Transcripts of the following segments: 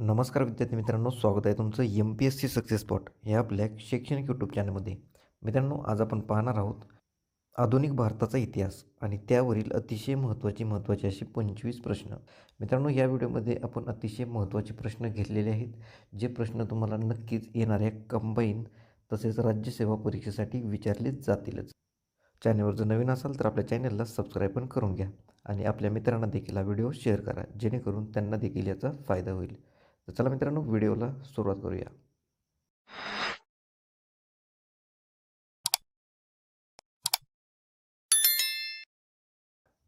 नमस्कार विद्यार्थी मित्रांनो स्वागत आहे तुमचं M P S C success spot या आपल्या शैक्षणिक यूट्यूब चॅनलमध्ये मित्रांनो आज आपण पाहणार आहोत आधुनिक भारताचा इतिहास आणि त्यावरील अतिशय महत्त्वाची महत्त्वाचे असे पंचवीस प्रश्न. मित्रांनो या व्हिडिओमध्ये आपण अतिशय महत्त्वाचे प्रश्न घेतलेले आहेत जे प्रश्न तुम्हाला नक्कीच येणाऱ्या कंबाईन तसेच राज्यसेवा परीक्षेसाठी विचारले जातीलच. चॅनलवर जर नवीन असाल तर आपल्या चॅनलला सबस्क्राईब पण करून घ्या आणि आपल्या मित्रांना देखील हा व्हिडिओ शेअर करा जेणेकरून त्यांना देखील याचा फायदा होईल. तर चला मित्रांनो व्हिडिओला सुरुवात करूया.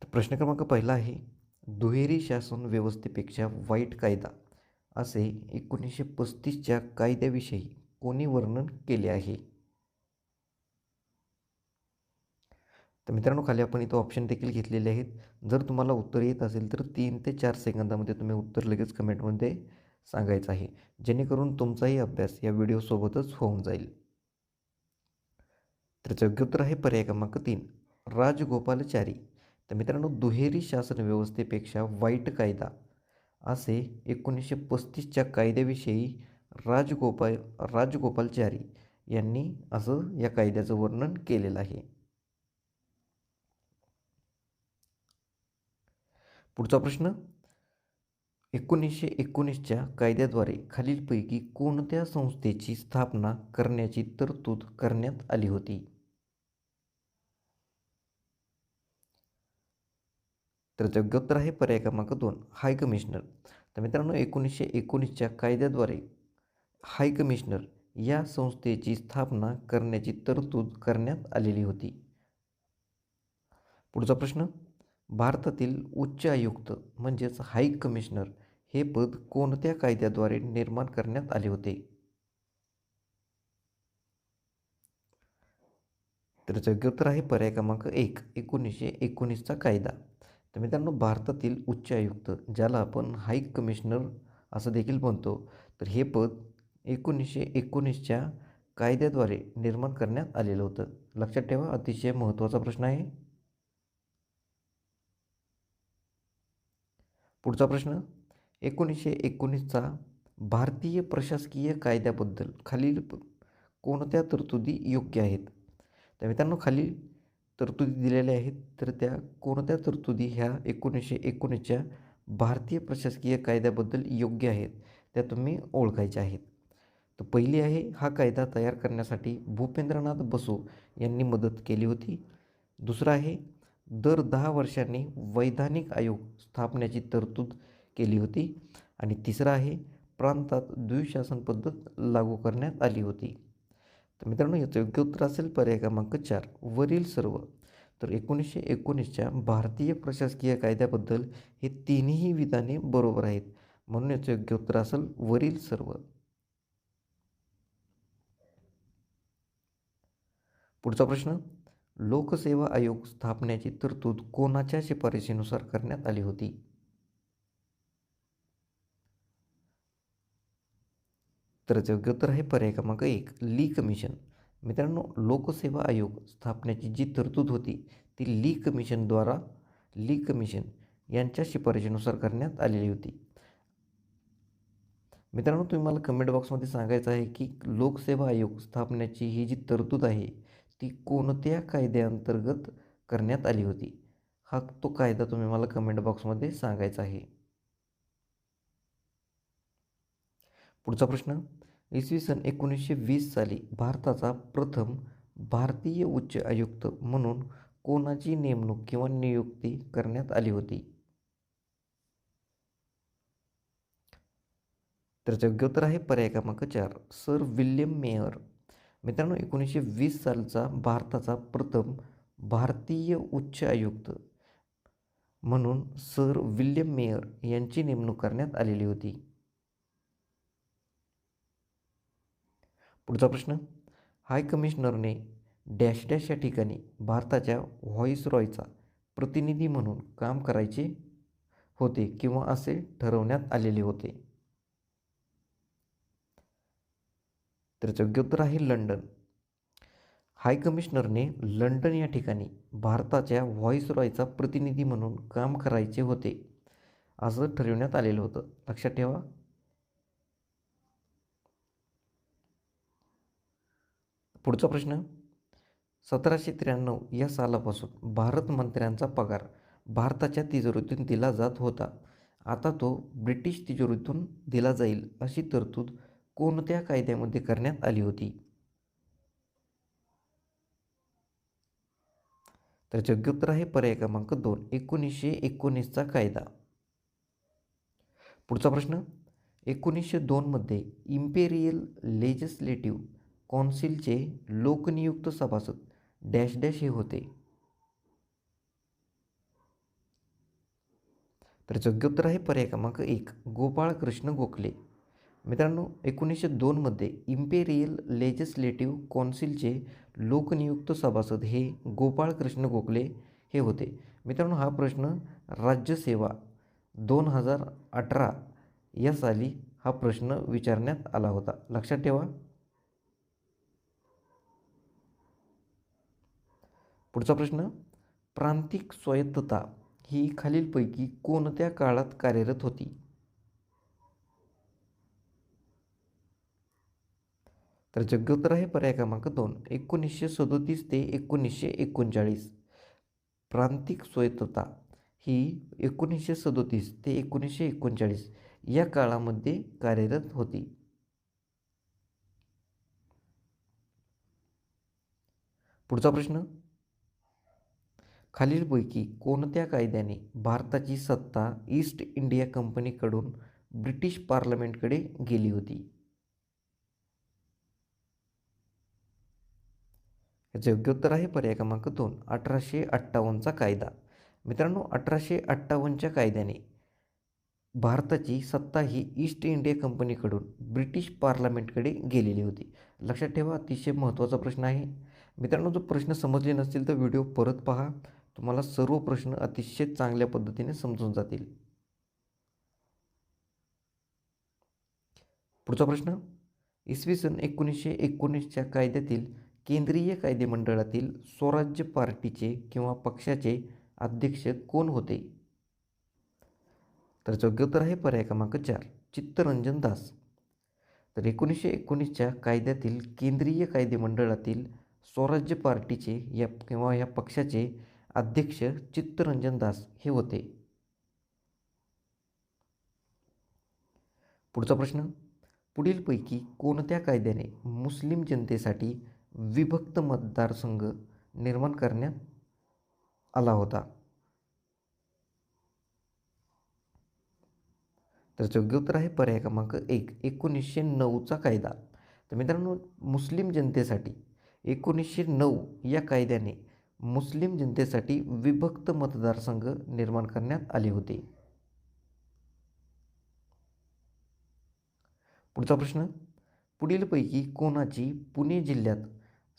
तर प्रश्न क्रमांक पहिला आहे दुहेरी शासन व्यवस्थेपेक्षा वाईट कायदा असे एकोणीसशे पस्तीसच्या कायद्याविषयी कोणी वर्णन केले आहे? तर मित्रांनो खाली आपण इथं ऑप्शन देखील घेतलेले आहेत. जर तुम्हाला उत्तर येत असेल तर तीन ते चार सेकंदामध्ये तुम्ही उत्तर लगेच कमेंटमध्ये सांगायचं आहे. जेणेकरून तुमचाही अभ्यास या व्हिडिओसोबतच होऊन जाईल. तर योग्य उत्तर आहे पर्याय क्रमांक तीन राजगोपालचारी. तर मित्रांनो दुहेरी शासन व्यवस्थेपेक्षा वाईट कायदा असे एकोणीसशे पस्तीसच्या कायद्याविषयी राजगोपाल राजगोपालचारी यांनी असं या कायद्याचं वर्णन केलेलं आहे. पुढचा प्रश्न एकोणीसशे एकोणीसच्या कायद्याद्वारे खालीलपैकी कोणत्या संस्थेची स्थापना करण्याची तरतूद करण्यात आली होती? तर योग्य उत्तर आहे पर्याय क्रमांक दोन हाय कमिशनर. तर मित्रांनो एकोणीसशे एकोणीसच्या कायद्याद्वारे हाय कमिशनर या संस्थेची स्थापना करण्याची तरतूद करण्यात आलेली होती. पुढचा प्रश्न भारतातील उच्च आयुक्त म्हणजेच हाय कमिशनर हे पद कोणत्या कायद्याद्वारे निर्माण करण्यात आले होते? तर योग्य उत्तर आहे पर्याय क्रमांक एक एकोणीसशे एकोणीसचा कायदा. तर मित्रांनो भारतातील उच्च आयुक्त ज्याला आपण हाय कमिशनर असं देखील म्हणतो तर हे पद एकोणीसशे एकोणीसच्या कायद्याद्वारे निर्माण करण्यात आलेलं होतं. लक्षात ठेवा अतिशय महत्त्वाचा प्रश्न आहे. पुढचा प्रश्न एकोणीसशे एकोणीसचा भारतीय प्रशासकीय कायद्याबद्दल खालील कोणत्या तरतुदी योग्य आहेत? तर मित्रांनो खालील तरतुदी दिलेल्या आहेत. तर त्या कोणत्या तरतुदी ह्या एकोणीसशे एकोणीसच्या भारतीय प्रशासकीय कायद्याबद्दल योग्य आहेत त्या तुम्ही ओळखायच्या आहेत. तर पहिली आहे हा कायदा तयार करण्यासाठी भूपेंद्रनाथ बसू यांनी मदत केली होती. दुसरा आहे दर दहा वर्षांनी वैधानिक आयोग स्थापण्याची तरतूद केली होती आणि तिसरा आहे प्रांतात द्विशासन पद्धत लागू करण्यात आली होती. तर मित्रांनो याचं योग्य उत्तर असेल पर्याय क्रमांक चार वरील सर्व. तर एकोणीसशे एकोणीसच्या भारतीय प्रशासकीय कायद्याबद्दल हे तिन्ही विधाने बरोबर आहेत. म्हणून याचं योग्य उत्तर असेल वरील सर्व. पुढचा प्रश्न लोकसेवा आयोग स्थापण्याची तरतूद कोणाच्या शिफारशीनुसार करण्यात आली होती? तर योग्य उत्तर आहे पर्याय क्रमांक एक ली कमिशन. मित्रांनो लोकसेवा आयोग स्थापण्याची जी तरतूद होती ती ली कमिशनद्वारा ली कमिशन यांच्या शिफारशीनुसार करण्यात आलेली होती. मित्रांनो तुम्ही मला कमेंट बॉक्समध्ये सांगायचं आहे की लोकसेवा आयोग स्थापण्याची ही जी तरतूद आहे ती कोणत्या कायद्याअंतर्गत करण्यात आली होती? हा तो कायदा तुम्ही मला कमेंट बॉक्समध्ये सांगायचा आहे. पुढचा प्रश्न. इसवी सन एकोणीसशे वीस साली भारताचा प्रथम भारतीय उच्च आयुक्त म्हणून कोणाची नेमणूक किंवा नियुक्ती करण्यात आली होती? तर योग्य उत्तर आहे पर्याय क्रमांक चार. सर विल्यम मेयर मित्रांनो एकोणीसशे वीस सालचा भारताचा प्रथम भारतीय उच्च आयुक्त म्हणून सर विल्यम मेयर यांची नेमणूक करण्यात आलेली होती. पुढचा प्रश्न. हाय कमिशनरने डॅश डॅश या ठिकाणी भारताच्या व्हॉइसरॉयचा प्रतिनिधी म्हणून काम करायचे होते किंवा असे ठरवण्यात आलेले होते. तर योग्य उत्तर आहे लंडन. हाय कमिशनरने लंडन या ठिकाणी भारताच्या व्हॉईसरॉयचा प्रतिनिधी म्हणून काम करायचे होते असं ठरविण्यात आलेलं होतं. लक्षात ठेवा. पुढचा प्रश्न. सतराशे त्र्याण्णव या सालापासून भारत मंत्र्यांचा पगार भारताच्या तिजोरीतून दिला जात होता. आता तो ब्रिटिश तिजोरीतून दिला जाईल अशी तरतूद कोणत्या कायद्यामध्ये करण्यात आली होती? तर योग्य उत्तर आहे पर्याय क्रमांक दोन एकोणीसशे एकोणीसचा कायदा. पुढचा प्रश्न एकोणीसशे दोनमध्ये इम्पेरियल लेजिस्लेटिव्ह कौन्सिलचे लोकनियुक्त सभासद डॅश डॅश हे होते. तर योग्य उत्तर आहे पर्याय क्रमांक एक गोपाळकृष्ण गोखले. मित्रांनो एकोणीसशे दोनमध्ये इम्पेरियल लेजिस्लेटिव्ह कौन्सिलचे लोकनियुक्त सभासद हे गोपाळकृष्ण गोखले हे होते. मित्रांनो हा प्रश्न राज्यसेवा दोन हजार अठरा या साली हा प्रश्न विचारण्यात आला होता. लक्षात ठेवा. पुढचा प्रश्न प्रांतिक स्वायत्तता ही खालीलपैकी कोणत्या काळात कार्यरत होती? तर जग्गोत्तर आहे पर्याय क्रमांक दोन एकोणीसशे सदोतीस ते एकोणीसशे एकोणचाळीस. प्रांतिक स्वायत्तता ही एकोणीसशे सदोतीस ते एकोणीसशे एकोणचाळीस या काळामध्ये कार्यरत होती. पुढचा प्रश्न. खालीलपैकी कोणत्या कायद्याने भारताची सत्ता ईस्ट इंडिया कंपनीकडून ब्रिटिश पार्लमेंटकडे गेली होती? याचं योग्य उत्तर आहे पर्याय क्रमांक दोन अठराशे अठ्ठावन्नचा कायदा. मित्रांनो अठराशे अठ्ठावन्नच्या कायद्याने भारताची सत्ता ही ईस्ट इंडिया कंपनीकडून ब्रिटिश पार्लमेंटकडे गेलेली होती. लक्षात ठेवा अतिशय महत्त्वाचा प्रश्न आहे. मित्रांनो जो प्रश्न समजले नसतील तर व्हिडिओ परत पहा. तुम्हाला सर्व प्रश्न अतिशय चांगल्या पद्धतीने समजून जातील. पुढचा प्रश्न इसवी सन एकोणीसशे एकोणीसच्या कायद्यातील केंद्रीय कायदेमंडळातील स्वराज्य पार्टीचे किंवा पक्षाचे अध्यक्ष कोण होते? तर योग्य उत्तर आहे पर्याय क्रमांक चार चित्तरंजन दास. तर एकोणीसशे एकोणीसच्या कायद्यातील केंद्रीय कायदेमंडळातील स्वराज्य पार्टीचे या किंवा या पक्षाचे अध्यक्ष चित्तरंजन दास हे होते. पुढचा प्रश्न पुढीलपैकी कोणत्या कायद्याने मुस्लिम जनतेसाठी विभक्त मतदारसंघ निर्माण करण्यात आला होता. तर योग्य उत्तर आहे पर्याय क्रमांक एक एकोणीसशे नऊचा कायदा. तर मित्रांनो मुस्लिम जनतेसाठी एकोणीसशे नऊ या कायद्याने मुस्लिम जनतेसाठी विभक्त मतदारसंघ निर्माण करण्यात आले होते. पुढचा प्रश्न पुढीलपैकी कोणाची पुणे जिल्ह्यात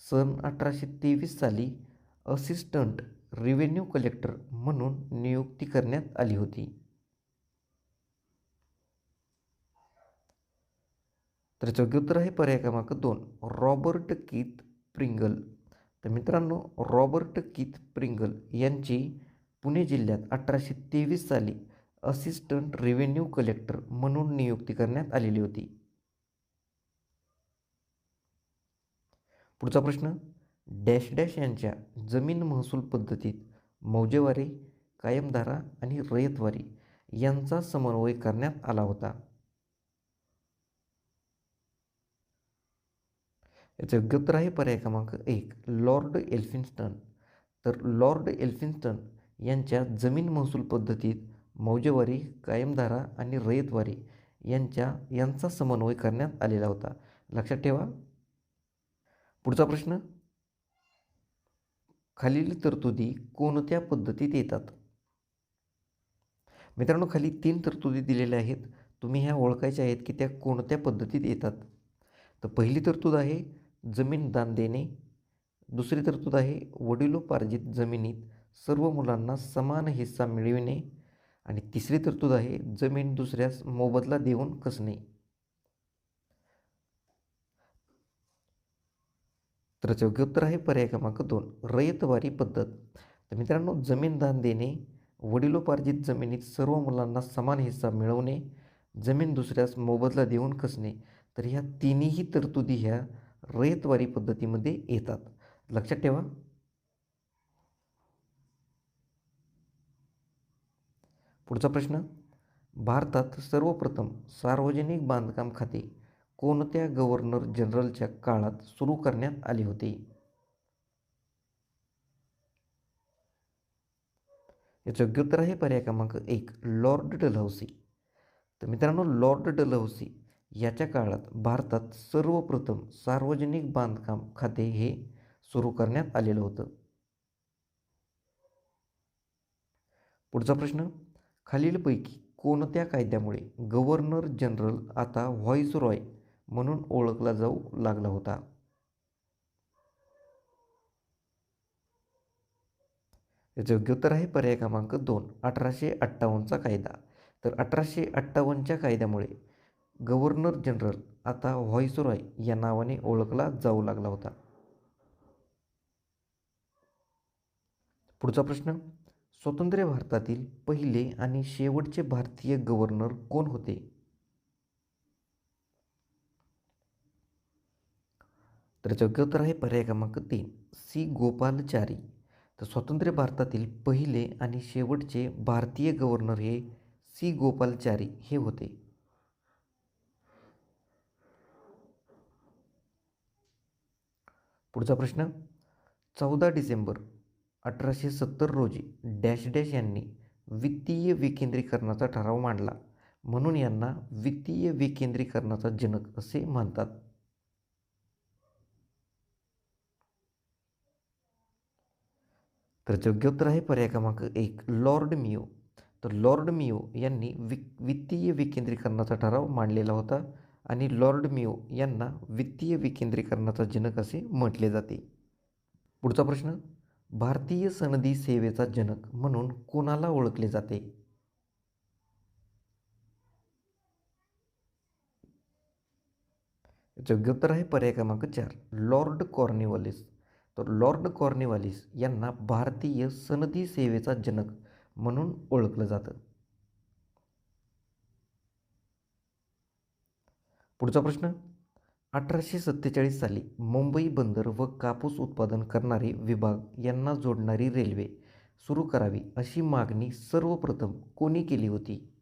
सन अठराशे तेवीस साली असिस्टंट रिव्हेन्यू कलेक्टर म्हणून नियुक्ती करण्यात आली होती. तर योग्य उत्तर आहे पर्याय क्रमांक दोन. Robert Keith Pringle. तर मित्रांनो रॉबर्ट कीथ प्रिंगल यांची पुणे जिल्ह्यात अठराशे तेवीस साली असिस्टंट रेव्हेन्यू कलेक्टर म्हणून नियुक्ती करण्यात आलेली होती. पुढचा प्रश्न. डॅश डॅश यांच्या जमीन महसूल पद्धतीत मौजेवारी कायमधारा आणि रयतवारी यांचा समन्वय करण्यात आला होता. याचं योग्य उत्तर आहे पर्याय क्रमांक एक लॉर्ड एल्फिन्स्टन. तर लॉर्ड एल्फिन्स्टन यांच्या जमीन महसूल पद्धतीत मौजेवारी कायमधारा आणि रयतवारी यांच्या यांचा समन्वय करण्यात आलेला होता. लक्षात ठेवा. पुढचा प्रश्न. खालील तरतुदी कोणत्या पद्धतीत येतात? मित्रांनो खाली तीन तरतुदी दिलेल्या आहेत. तुम्ही ह्या ओळखायच्या आहेत की त्या कोणत्या पद्धतीत येतात? तर पहिली तरतूद आहे जमीन दान देणे. दुसरी तरतूद आहे वडिलोपार्जित जमिनीत सर्व मुलांना समान हिस्सा मिळविणे. आणि तिसरी तरतूद आहे जमीन दुसऱ्यास मोबदला देऊन कसणे. तर योग्य उत्तर आहे पर्याय क्रमांक दोन रयतवारी पद्धत. तर मित्रांनो जमीन दान देणे वडिलोपार्जित जमिनीत सर्व मुलांना समान हिस्सा मिळवणे जमीन दुसऱ्यास मोबदला देऊन कसणे तर ह्या तिन्ही तरतुदी ह्या रयतवारी पद्धतीमध्ये येतात. लक्षात ठेवा. पुढचा प्रश्न भारतात सर्वप्रथम सार्वजनिक बांधकाम खाते कोणत्या गव्हर्नर जनरलच्या काळात सुरू करण्यात आले होते? याचं योग्य उत्तर आहे पर्याय क्रमांक एक लॉर्ड डलहौसी. तर मित्रांनो लॉर्ड डलहौसी याच्या काळात भारतात सर्वप्रथम सार्वजनिक बांधकाम खाते हे सुरू करण्यात आलेलं होतं. पुढचा प्रश्न खालीलपैकी कोणत्या कायद्यामुळे गव्हर्नर जनरल आता व्हॉईस रॉय म्हणून ओळखला जाऊ लागला होता. याचं योग्य उत्तर आहे पर्याय क्रमांक दोन अठराशे अठ्ठावन्नचा कायदा. तर अठराशे अठ्ठावन्नच्या कायद्यामुळे गव्हर्नर जनरल आता व्हॉइसरॉय या नावाने ओळखला जाऊ लागला होता. पुढचा प्रश्न स्वतंत्र भारतातील पहिले आणि शेवटचे भारतीय गव्हर्नर कोण होते? तर याचं उत्तर आहे पर्याय क्रमांक तीन सी. गोपालचारी. तर स्वतंत्र भारतातील पहिले आणि शेवटचे भारतीय गव्हर्नर हे सी. गोपालचारी हे होते. पुढचा प्रश्न चौदा डिसेंबर अठराशे सत्तर रोजी डॅश डॅश यांनी वित्तीय विकेंद्रीकरणाचा ठराव मांडला. म्हणून यांना वित्तीय विकेंद्रीकरणाचा जनक असे म्हणतात. तर योग्य उत्तर आहे पर्याय क्रमांक एक लॉर्ड मियो. तर लॉर्ड मियो यांनी वि वित्तीय विकेंद्रीकरणाचा ठराव मांडलेला होता आणि लॉर्ड मियो यांना वित्तीय विकेंद्रीकरणाचा जनक असे म्हटले जाते. पुढचा प्रश्न भारतीय सनदी सेवेचा जनक म्हणून कोणाला ओळखले जाते? योग्य उत्तर आहे पर्याय क्रमांक चार लॉर्ड कॉर्निवॉलिस. तर लॉर्ड कॉर्निवालिस यांना भारतीय सनदी सेवेचा जनक म्हणून ओळखलं जातं. पुढचा प्रश्न. अठराशे सत्तेचाळीस साली मुंबई बंदर व कापूस उत्पादन करणारे विभाग यांना जोडणारी रेल्वे सुरू करावी अशी मागणी सर्वप्रथम कोणी केली होती?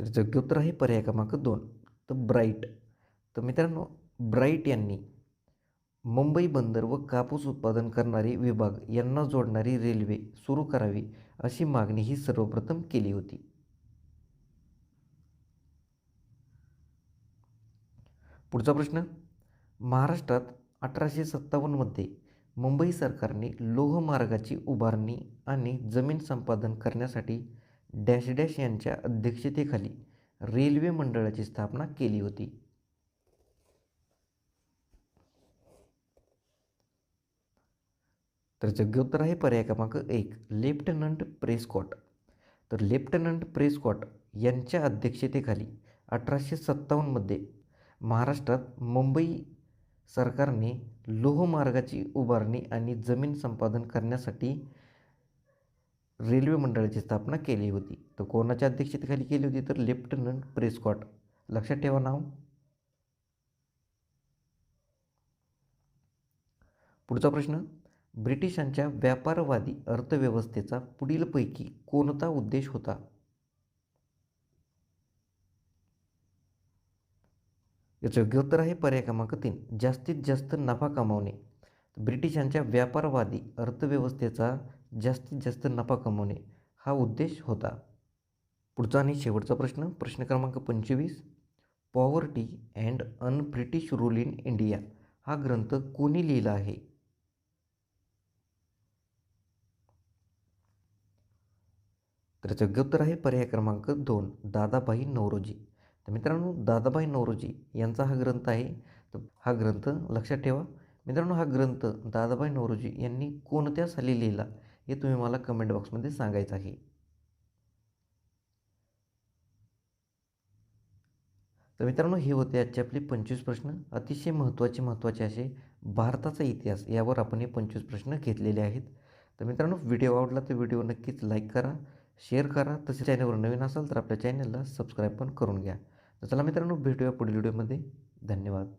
योग्य उत्तर आहे पर्याय क्रमांक दोन. तर ब्राईट. तर मित्रांनो ब्राईट यांनी मुंबई बंदर व कापूस उत्पादन करणारे विभाग यांना जोडणारी रेल्वे सुरू करावी अशी मागणी ही सर्वप्रथम केली होती. पुढचा प्रश्न. महाराष्ट्रात अठराशे सत्तावन्नमध्ये मुंबई सरकारने लोहमार्गाची उभारणी आणि जमीन संपादन करण्यासाठी डॅश डॅश यांच्या अध्यक्षतेखाली रेल्वे मंडळाची स्थापना केली होती. तर योग्य उत्तर आहे पर्याय क्रमांक एक लेफ्टनंट प्रेस्कॉट. तर लेफ्टनंट प्रेस्कॉट यांच्या अध्यक्षतेखाली अठराशे सत्तावन्नमध्ये महाराष्ट्रात मुंबई सरकारने लोहमार्गाची उभारणी आणि जमीन संपादन करण्यासाठी रेल्वे मंडळाची स्थापना केली होती. तर कोणाच्या अध्यक्षतेखाली केली होती? तर लेफ्टनंट प्रेस्कॉट. लक्षात ठेवा नाव. पुढचा प्रश्न. ब्रिटिशांच्या व्यापारवादी अर्थव्यवस्थेचा पुढीलपैकी कोणता उद्देश होता? याचं योग्य उत्तर आहे पर्याय क्रमांक तीन. जास्तीत जास्त नफा कमावणे. ब्रिटिशांच्या व्यापारवादी अर्थव्यवस्थेचा जास्तीत जास्त नफा कमवणे हा उद्देश होता. पुढचा आणि शेवटचा प्रश्न प्रश्न क्रमांक पंचवीस poverty and un British rule in India हा ग्रंथ कोणी लिहिला आहे? तर योग्य उत्तर आहे पर्याय क्रमांक दोन दादाभाई नवरोजी तर मित्रांनो दादाभाई नवरोजी यांचा हा ग्रंथ आहे. तर हा ग्रंथ लक्षात ठेवा. मित्रांनो हा ग्रंथ दादाभाई नवरोजी यांनी कोणत्या साली लिहिला? हे तुम्ही मला कमेंट बॉक्समध्ये सांगायचं आहे. तर मित्रांनो हे होते आजचे आपले पंचवीस प्रश्न. अतिशय महत्त्वाचे महत्त्वाचे असे भारताचा इतिहास यावर आपण हे पंचवीस प्रश्न घेतलेले आहेत. तर मित्रांनो व्हिडिओ आवडला तर व्हिडिओ नक्कीच लाईक करा शेअर करा. तसेच चॅनलवर नवीन असाल तर आपल्या चॅनलला सबस्क्राईब पण करून घ्या. तर चला मित्रांनो भेटूया पुढील व्हिडिओमध्ये धन्यवाद.